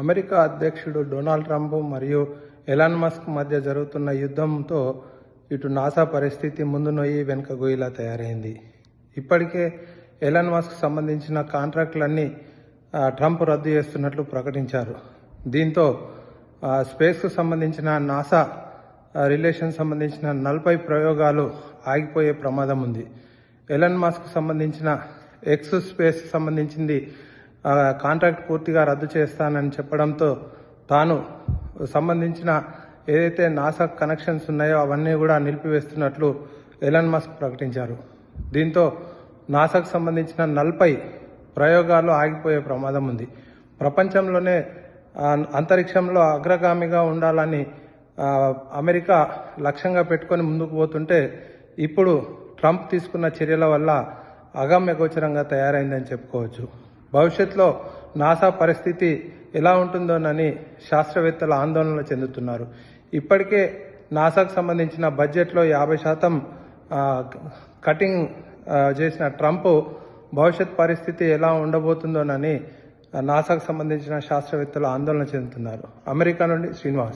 America అధ్యక్షుడు Donald Trump మరియు Elon Musk మధ్య జరుగుతున్న యుద్ధంతో ఇటు నాసా పరిస్థితి ముందు నొయ్యి వెనుక గొయ్యిలా తయారైంది. ఇప్పటికే ఎలాన్ మస్క్ సంబంధించిన కాంట్రాక్టులన్నీ ట్రంప్ రద్దు చేస్తున్నట్లు ప్రకటించారు. దీంతో స్పేస్కు సంబంధించిన నాసా రిలేషన్ సంబంధించిన నలభై ప్రయోగాలు ఆగిపోయే ప్రమాదం ఉంది. ఎలన్ మాస్క్ సంబంధించిన ఎక్స్ స్పేస్ సంబంధించింది కాంట్రాక్ట్ పూర్తిగా రద్దు చేస్తానని చెప్పడంతో తాను సంబంధించిన ఏదైతే నాసా కనెక్షన్స్ ఉన్నాయో అవన్నీ కూడా నిలిపివేస్తున్నట్లు ఎలన్ మస్క్ ప్రకటించారు. దీంతో నాసాకు సంబంధించిన నలభై ప్రయోగాలు ఆగిపోయే ప్రమాదం ఉంది. ప్రపంచంలోనే అంతరిక్షంలో అగ్రగామిగా ఉండాలని అమెరికా లక్ష్యంగా పెట్టుకొని ముందుకు పోతుంటే ఇప్పుడు ట్రంప్ తీసుకున్న చర్యల వల్ల అగమ్యగోచరంగా తయారైందని చెప్పుకోవచ్చు. భవిష్యత్తులో నాసా పరిస్థితి ఎలా ఉంటుందోనని శాస్త్రవేత్తలు ఆందోళన చెందుతున్నారు. ఇప్పటికే నాసాకు సంబంధించిన బడ్జెట్లో యాభై శాతం కటింగ్ చేసిన ట్రంప్ భవిష్యత్ పరిస్థితి ఎలా ఉండబోతుందోనని నాసాకు సంబంధించిన శాస్త్రవేత్తలు ఆందోళన చెందుతున్నారు. అమెరికా నుండి శ్రీనివాస్.